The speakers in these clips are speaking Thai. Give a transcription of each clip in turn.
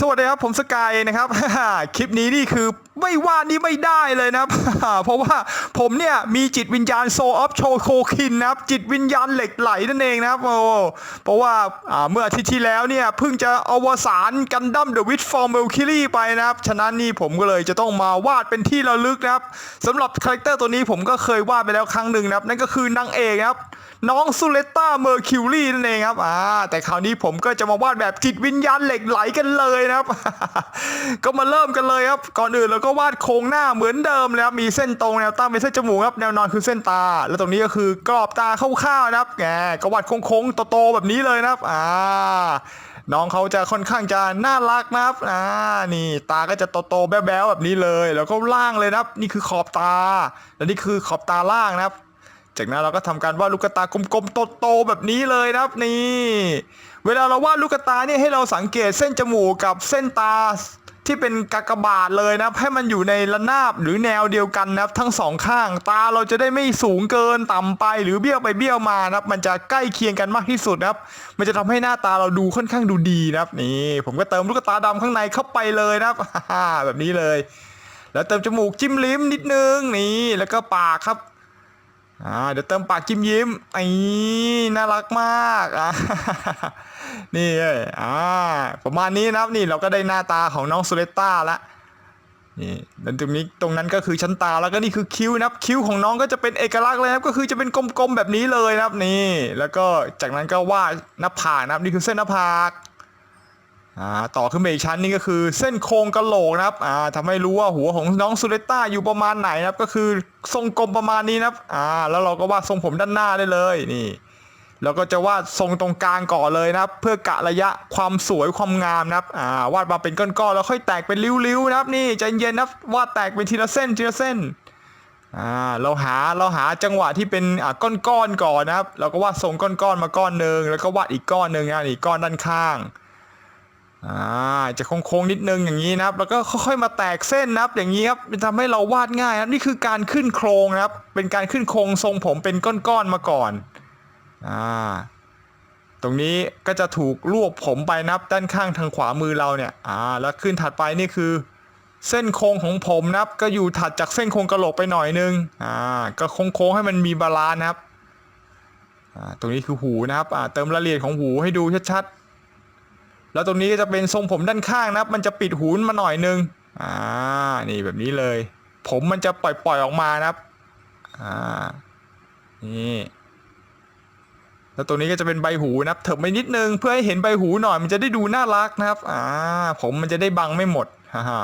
สวัสดีครับ ผมสกายนะครับ คลิปนี้นี่คือ ไม่ว่านี่ไม่ได้เลยนะครับเพราะว่าผมเนี่ยมีจิตวิญญาณโซออฟโชโคคินนะครับจิตวิญญาณเหล็กไหลนั่นเองนะครับโอ้เพราะว่าเมื่ออาทิตย์ที่แล้วเนี่ยเพิ่งจะอวสานกันดั้มเดอะวิทฟอร์เมลคิลี่ไปนะครับ ฉะนั้นนี่ผมก็เลยจะต้องมาวาดเป็นที่ระลึกนะครับสำหรับคาแรคเตอร์ตัวนี้ผมก็เคยวาดไปแล้วครั้งหนึ่งนะครับ นั่นก็คือนางเอกครับน้องซูเลตตาเมอร์คิวรีนั่นเองครับ อ่า แต่คราวนี้ผมก็จะมาวาดแบบจิตวิญญาณเหล็กไหลกันเลยนะครับ ก็มาเริ่มกันเลยครับ ก่อนอื่นเราก็วาดโครงหน้าเหมือนเดิมเลยครับมีเส้นตรงแนวตั้งเป็นเส้นจมูกครับแนวนอนคือเส้นตา แล้วตรงนี้ก็คือกรอบตาคร่าๆนะครับแหมก็วาดโค้งๆโตๆแบบนี้เลยนะครับอ่าน้องเขาจะค่อนข้างจะน่ารักนะครับอ่านี่ตาก็จะโตๆแบ๊วๆแบบนี้เลย แล้วก็ล่างเลยนะครับ นี่คือขอบตา และนี่คือขอบตาล่างนะครับ จากนั้นเราก็ทำการวาดลูกตากลมๆโตๆแบบนี้เลยนะครับนี่ เวลาเราวาดลูกตาเนี่ยให้เราสังเกตเส้นจมูกกับเส้นตา ที่เป็นกากบาทเลยนะให้มันอยู่ในระนาบหรือแนวเดียวกันนะครับทั้งสองข้าง ตาเราจะได้ไม่สูงเกินต่ำไปหรือเบี้ยวไปเบี้ยวมานะครับมันจะใกล้เคียงกันมากที่สุดนะครับ มันจะทำให้หน้าตาเราดูค่อนข้างดูดีนะครับนี่ผมก็เติมลูกตาดำข้างในเข้าไปเลยนะครับแบบนี้เลย แล้วเติมจมูกจิ้มลิ้มนิดนึงนี่แล้วก็ปากครับ อ่าเดี๋ยวเติมปากจิ้มยิ้มไอ้น่ารักมากอ่านี่เอ้ยอ่าประมาณนี้นะครับนี่เราก็ได้หน้าตาของน้องซูเลตตาละนี่แล้วตรงนี้ตรงนั้นก็คือชั้นตาแล้วก็นี่คือคิ้วนะครับคิ้วของน้องก็จะเป็นเอกลักษณ์เลยนะครับก็คือจะเป็นกลมๆแบบนี้เลยนะครับนี่ แล้วก็จากนั้นก็วาดหน้าผากนะครับนี่คือเส้นหน้าผาก อ่าต่อขึ้นไปอีกชั้นนี่ก็คือเส้นโครงกะโหลกนะครับอ่าทำให้รู้ว่าหัวของน้องซูเลต้าอยู่ประมาณไหนนะครับ ก็คือทรงกลมประมาณนี้นะครับอ่าแล้วเราก็วาดทรงผมด้านหน้าได้เลยนี่แล้วก็จะวาดทรงตรงกลางก่อนเลยนะครับ เพื่อกะระยะความสวยความงามนะครับอ่าวาดมาเป็นก้อนๆแล้วค่อยแตกเป็นริ้วๆนะครับ นี่ใจเย็นนะครับวาดแตกเป็นทีละเส้นทีละเส้นอ่าเราหาเราหาจังหวะที่เป็นอ่าก้อนๆก่อนนะครับ เราก็วาดทรงก้อนๆมาก้อนหนึ่งแล้วก็วาดอีกก้อนหนึ่งอะนี่ก้อนด้านข้าง อ่าจะโค้งๆนิดนึงอย่างนี้นะครับ แล้วก็ค่อยๆมาแตกเส้นนะครับ อย่างนี้ครับมันทำให้เราวาดง่ายนะครับนี่คือการขึ้นโครงนะครับ เป็นการขึ้นโครงทรงผมเป็นก้อนๆมาก่อนอ่าตรงนี้ก็จะถูกรวบผมไปนับด้านข้างทางขวามือเราเนี่ยอ่าแล้วขึ้นถัดไปนี่คือ เส้นโค้งของผมนะครับ ก็อยู่ถัดจากเส้นโค้งกระโหลกไปหน่อยนึงอ่าก็โค้งๆให้มันมีบาลานซ์นะครับอ่าตรงนี้คือหูนะครับอ่าเติมรายละเอียดของหูให้ดูชัดๆ แล้วตรงนี้ก็จะเป็นทรงผมด้านข้างนะครับ มันจะปิดหูนมาหน่อยนึงอ่านี่แบบนี้เลย ผมมันจะปล่อยๆออกมานะครับอ่านี่แล้วตรงนี้ก็จะเป็นใบหูนะครับเถิบไปนิดนึงเพื่อให้เห็นใบหูหน่อยมันจะได้ดูน่ารักนะครับอ่าผมมันจะได้บังไม่หมดฮ่าฮ่า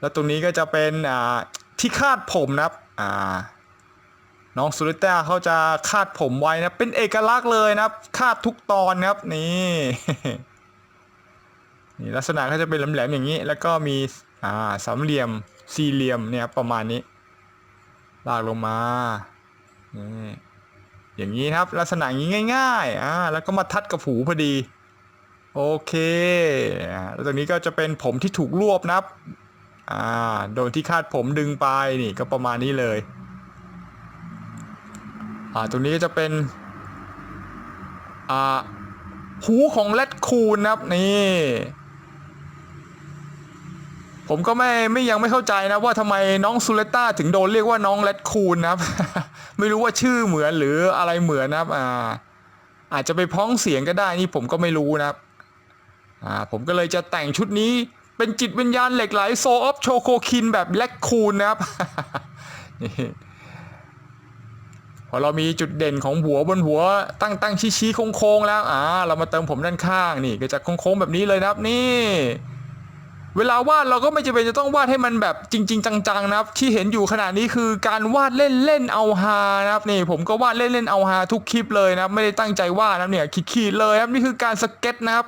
แล้วตรงนี้ก็จะเป็นอ่าที่คาดผมนะครับอ่า น้องสุริต้าเขาจะคาดผมไว้นะเป็นเอกลักษณ์เลยนะครับ คาดทุกตอนครับนี่นี่ลักษณะก็จะเป็นแหลมๆอย่างนี้ แล้วก็มีอ่าสามเหลี่ยมสี่เหลี่ยมเนี่ยครับประมาณนี้ลากลงมานี่อย่างนี้ครับ ลักษณะงนี้ง่ายๆอ่าแล้วก็มาทัดกับหูพอดี โอเคแล้วตรงนี้ก็จะเป็นผมที่ถูกรวบนะครับอ่าโดนที่คาดผมดึงไปนี่ก็ประมาณนี้เลย อ่าตรงนี้ก็จะเป็นอ่าหูของแรดคูนนะครับนี่ผมก็ไม่ไม่ยังไม่เข้าใจนะว่าทำไมน้องซูเลต้าถึงโดนเรียกว่าน้องแรดคูนนะครับ ไม่รู้ว่าชื่อเหมือนหรืออะไรเหมือนนะครับอ่าอาจจะไปพ้องเสียงก็ได้นี่ผมก็ไม่รู้นะครับอ่าผมก็เลยจะแต่งชุดนี้เป็นจิตวิญญาณเหล็กไหลโซออฟโชโคคินแบบแรดคูนนะครับนี่ พอเรามีจุดเด่นของหัวบนหัวตั้งตั้งชี้ชี้โค้งโค้งๆแล้วอ่าเรามาเติมผมด้านข้างนี่ก็จะโค้งโค้งๆแบบนี้เลยนะครับนี่ เวลาวาดเราก็ไม่จำเป็นจะต้องวาดให้มันแบบจริง ๆ จังๆนะครับที่เห็นอยู่ขนาดนี้คือการวาดเล่นๆเอาฮานะครับนี่ผมก็วาดเล่นเล่นๆเอาฮาทุกคลิปเลยนะครับไม่ได้ตั้งใจวาดนะครับเนี่ยขีดๆเลยครับนี่คือการสเก็ตนะครับ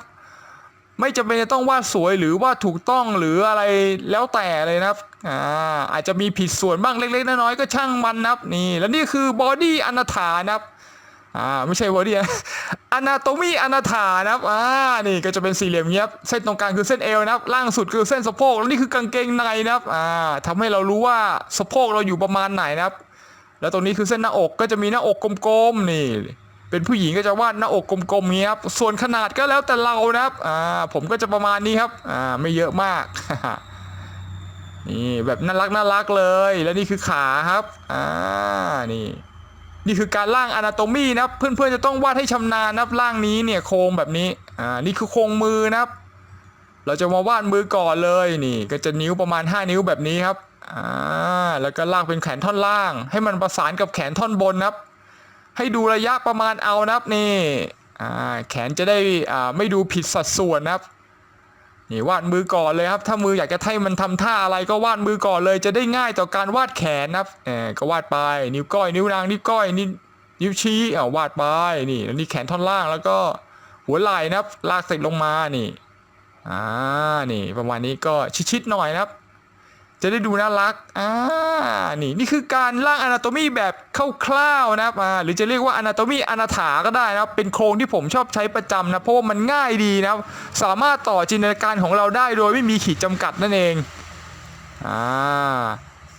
ไม่จำเป็นจะต้องวาดสวยหรือวาดถูกต้องหรืออะไรแล้วแต่เลยนะครับ อ่าอาจจะมีผิดส่วนบ้างเล็กๆน้อยๆก็ช่างมันนะครับนี่แล้วนี่คือบอดี้อนาถานะครับอ่าไม่ใช่บอดี้อนาโตมีอนาถานะครับอ่านี่ก็จะเป็นสี่เหลี่ยมเงี้ยบเส้นตรงกลางคือเส้นเอวนะครับล่างสุดคือเส้นสะโพกแล้วนี่คือกางเกงในนะครับอ่าทำให้เรารู้ว่าสะโพกเราอยู่ประมาณไหนนะครับ แล้วตรงนี้คือเส้นหน้าอกก็จะมีหน้าอกกลมๆนี่เป็นผู้หญิงก็จะวาดหน้าอกกลมๆเงี้ยครับ ส่วนขนาดก็แล้วแต่เรานะครับ อ่า ผมก็จะประมาณนี้ครับ อ่า ไม่เยอะมาก นี่แบบน่ารักน่ารักเลย แล้วนี่คือขาครับอ่านี่นี่คือการร่างอนาโตมีนะครับเพื่อนๆจะต้องวาดให้ชำนาญนะครับร่างนี้เนี่ยโครงแบบนี้อ่านี่คือโครงมือนะครับ เราจะมาวาดมือก่อนเลยนี่ ก็จะนิ้วประมาณ 5 นิ้วแบบนี้ครับอ่าแล้วก็ลากเป็นแขนท่อนล่าง ให้มันประสานกับแขนท่อนบนนะครับ ให้ดูระยะประมาณเอานะครับนี่อ่าแขนจะได้อ่าไม่ดูผิดสัดส่วนนะครับ นี่วาดมือก่อนเลยครับ ถ้ามืออยากจะให้มันทำท่าอะไรก็วาดมือก่อนเลย จะได้ง่ายต่อการวาดแขนนะครับเออก็วาดไป นิ้วก้อยนิ้วนางนิ้วก้อยนิ้วนิ้วชี้อ่าวาดไปนี่แล้วนี่แขนท่อนล่างแล้วก็หัวไหล่นะครับ ลากเสร็จลงมานี่อ่านี่ประมาณนี้ก็ชิดๆหน่อยนะครับ จะได้ดูน่ารัก อ่า นี่ นี่คือการร่างอนาโตมีแบบคร่าวๆนะครับอ่าหรือจะเรียกว่าอนาโตมีอนาถาก็ได้นะครับ เป็นโครงที่ผมชอบใช้ประจำนะ เพราะว่ามันง่ายดีนะครับ สามารถต่อจินตนาการของเราได้โดยไม่มีขีดจำกัดนั่นเอง อ่า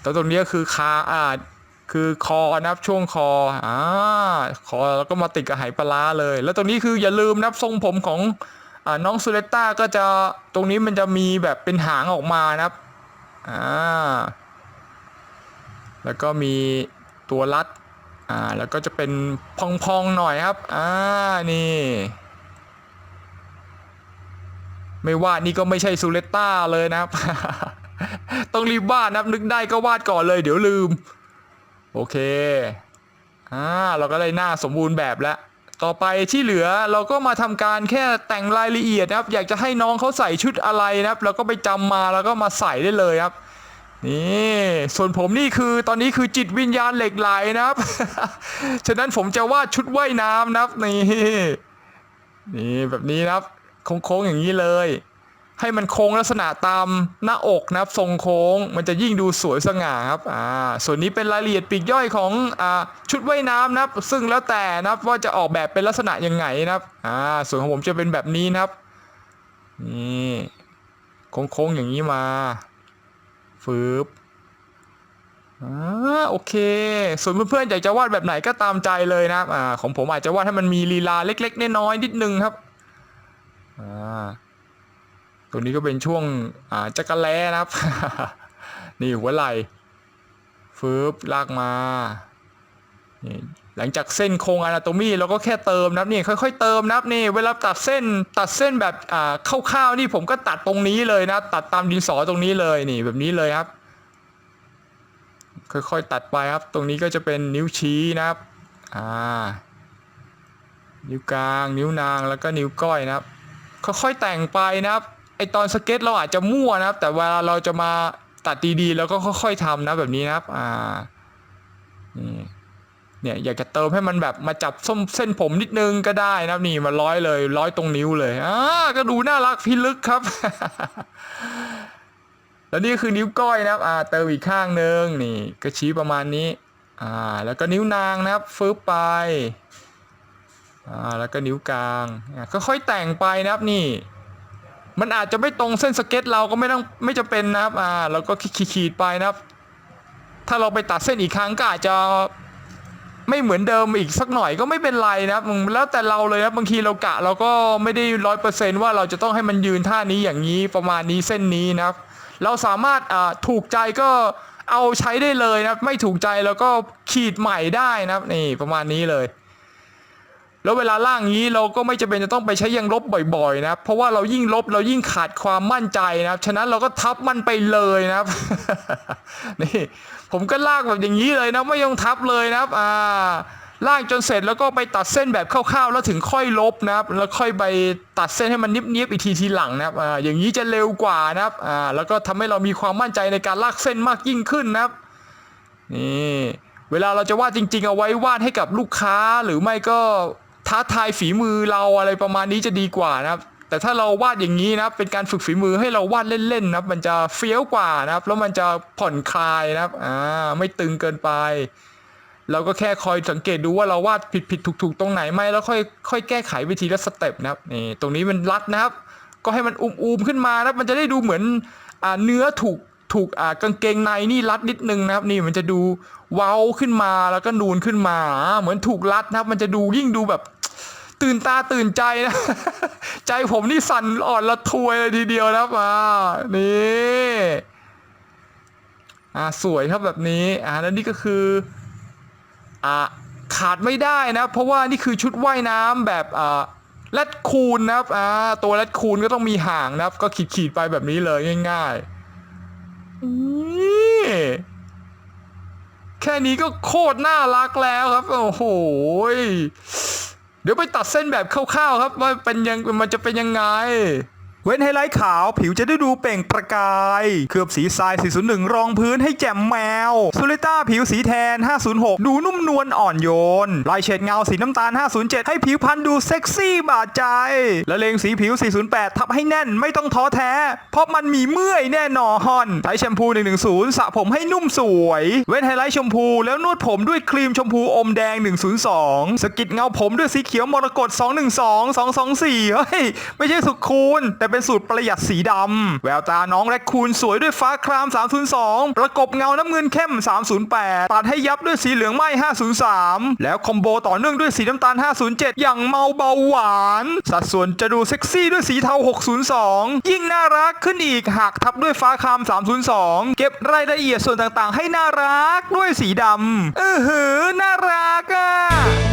แล้วตรงนี้ก็คือคาอ่า คือคอนะครับช่วงคอ อ่า คอแล้วก็มาติดกับไหปลาเลย แล้วตรงนี้คืออย่าลืมนะครับทรงผมของอ่าน้องซูเลตต้าก็จะตรงนี้มันจะมีแบบเป็นหางออกมานะครับ อ่า แล้วก็มีตัวรัด อ่า แล้วก็จะเป็นพองๆหน่อยครับ อ่า นี่ ไม่วาดนี่ก็ไม่ใช่ซูเลต้าเลยนะครับ ต้องรีบวาดนะครับนึกได้ก็วาดก่อนเลย เดี๋ยวลืม โอเค อ่า เราก็ได้หน้าสมบูรณ์แบบแล้ว ต่อไปที่เหลือเราก็มาทำการแค่แต่งรายละเอียดนะครับ อยากจะให้น้องเขาใส่ชุดอะไรนะครับเราก็ไปจำมาแล้วก็มาใส่ได้เลยครับนี่ส่วนผมนี่คือตอนนี้คือจิตวิญญาณเหล็กไหลนะครับ ฉะนั้นผมจะวาดชุดว่ายน้ำนะครับนี่นี่แบบนี้นะครับโค้งๆอย่างนี้เลย ให้มันโค้งลักษณะตามหน้าอกนะครับทรงโค้งมันจะยิ่งดูสวยสง่าครับอ่าส่วนนี้เป็นรายละเอียดปีกย่อยของอ่าชุดว่ายน้ำนะครับ ซึ่งแล้วแต่นะครับว่าจะออกแบบเป็นลักษณะยังไงนะครับอ่าส่วนของผมจะเป็นแบบนี้นะครับนี่โค้งๆอย่างนี้มาฟืบอ่าโอเค ส่วนเพื่อนๆอยากจะวาดแบบไหนก็ตามใจเลยนะครับอ่าของผมอาจจะวาดให้มันมีลีลาเล็ก ๆ น้อยๆนิดนึงครับอ่า ตัวนี้ก็เป็นช่วงอ่าจักรแล้นะครับ นี่หัวไหล่ฟืบลากมาหลังจากเส้นโครงอนาโตมีเราก็แค่เติมนะครับนี่ค่อยๆเติมนะครับนี่เวลาตัดเส้นตัดเส้นแบบอ่าคร่าวๆนี่ผมก็ตัดตรงนี้เลยนะ ตัดตามดินสอตรงนี้เลยนี่แบบนี้เลยครับ ค่อยๆตัดไปครับ ตรงนี้ก็จะเป็นนิ้วชี้นะครับอ่านิ้วกลาง นิ้วนางแล้วก็นิ้วก้อยนะครับ ค่อยๆแต่งไปนะครับ ไอตอนสเก็ตเราอาจจะมั่วนะครับ แต่เวลาเราจะมาตัดดีๆแล้วก็ค่อยๆทำนะแบบนี้นะครับอ่าเนี่ยอยากจะเติมให้มันแบบมาจับส้มเส้นผมนิดนึงก็ได้นะครับนี่มาร้อยเลย ร้อยตรงนิ้วเลยอ่าก็ดูน่ารักพิลึกครับ แล้วนี่คือนิ้วก้อยนะครับอ่าเติมอีกข้างหนึ่งนี่ก็ชี้ประมาณนี้อ่าแล้วก็นิ้วนางนะครับฟึบไปอ่าแล้วก็นิ้วกลาง ค่อยๆแต่งไปนะครับนี่ มันอาจจะไม่ตรงเส้นสเก็ตเราก็ไม่ต้องไม่จะเป็นนะครับอ่าเราก็ขีดไปนะครับ ถ้าเราไปตัดเส้นอีกครั้งก็อาจจะไม่เหมือนเดิมอีกสักหน่อยก็ไม่เป็นไรนะครับแล้วแต่เราเลยนะบางทีเรากะเราก็ไม่ได้ร้อยเปอร์เซนต์ว่าเราจะต้องให้มันยืนท่านี้อย่างนี้ประมาณนี้เส้นนี้นะครับ เราสามารถอ่าถูกใจก็เอาใช้ได้เลยนะไม่ถูกใจเราก็ขีดใหม่ได้นะครับนี่ประมาณนี้เลย แล้วเวลาล่างนี้เราก็ไม่จำเป็นจะต้องไปใช้ยางลบบ่อยๆนะครับ เพราะว่าเรายิ่งลบเรายิ่งขาดความมั่นใจนะครับ ฉะนั้นเราก็ทับมันไปเลยนะครับ นี่ผมก็ลากแบบอย่างนี้เลยนะไม่ต้องทับเลยนะครับอ่าลากจนเสร็จแล้วก็ไปตัดเส้นแบบคร่าวๆ แล้วถึงค่อยลบนะครับ แล้วค่อยไปตัดเส้นให้มันนิบๆอีกทีทีหลังนะครับอ่าอย่างนี้จะเร็วกว่านะครับอ่าแล้วก็ทำให้เรามีความมั่นใจในการลากเส้นมากยิ่งขึ้นนะครับ นี่ เวลาเราจะวาดจริง ๆ เอาไว้วาดให้กับลูกค้าหรือไม่ก็ ท้าทายฝีมือเราอะไรประมาณนี้จะดีกว่านะครับ แต่ถ้าเราวาดอย่างนี้นะครับเป็นการฝึกฝีมือให้เราวาดเล่นๆนะครับ มันจะเฟี้ยวกว่านะครับ แล้วมันจะผ่อนคลายนะครับอ่าไม่ตึงเกินไป เราก็แค่คอยสังเกตดูว่าเราวาดผิดผิดถูกถูกๆ ตรงไหนไหมแล้วค่อยค่อยแก้ไขวิธีละสเต็ปนะครับนี่ตรงนี้มันรัดนะครับ ก็ให้มันอุ้มๆขึ้นมานะครับ มันจะได้ดูเหมือนอ่าเนื้อถูกถูกอ่ากางเกงในนี่รัดนิดนึงนะครับ นี่มันจะดูเว้าขึ้นมาแล้วก็นูนขึ้นมา เหมือนถูกรัดนะครับ มันจะดูยิ่งดูแบบ ตื่นตาตื่นใจนะ ใจผมนี่สั่นอ่อนละทวยเลยทีเดียวนะครับอ่านี่อ่าสวยครับแบบนี้อ่าแล้วนี่ก็คืออ่าขาดไม่ได้นะ เพราะว่านี่คือชุดว่ายน้ำแบบอ่าแรดคูนนะครับอ่าตัวแรดคูนก็ต้องมีหางนะครับ ก็ขีดขีดไปแบบนี้เลยง่ายๆนี่แค่นี้ก็โคตรน่ารักแล้วครับ โอ้โห ดี๋ยวไปตัดเส้นแบบคร่าวๆครับ ว่าเป็นยังมันจะเป็นยังไง เว้นไฮไลท์ขาวผิวจะได้ดูเปล่งประกาย เคลือบสีทราย 401 รองพื้นให้แจ่มแมวซูลิต้าผิวสีแทน 506 ดูนุ่มนวลอ่อนโยน ลายเฉดเงาสีน้ำตาล 507 ให้ผิวพรรณดูเซ็กซี่บาดใจ และเลงสีผิว 408 ทับให้แน่นไม่ต้องท้อแท้ เพราะมันมีเมื่อยแน่นอนใช้แชมพู 110 สระผมให้นุ่มสวย เว้นไฮไลท์ชมพูแล้วนวดผมด้วยครีมชมพูอมแดง 102 สกิดเงาผมด้วยสีเขียวมรกต212 224 เฮ้ย ไม่ใช่สุดคูณแต่เป็นสูตรประหยัดสีดำแววตาน้องแรคคูนสวยด้วยฟ้าคราม 302 ประกบเงาน้ำเงินเข้ม 308 ตัดให้ยับด้วยสีเหลืองไหม้ 503 แล้วคอมโบต่อเนื่องด้วยสีน้ำตาล 507 อย่างเมาเบาหวาน สัดส่วนจะดูเซ็กซี่ด้วยสีเทา 602 ยิ่งน่ารักขึ้นอีกหากทับด้วยฟ้าคราม 302 เก็บรายละเอียดส่วนต่างๆ ให้น่ารักด้วยสีดำเออหือน่ารักอะ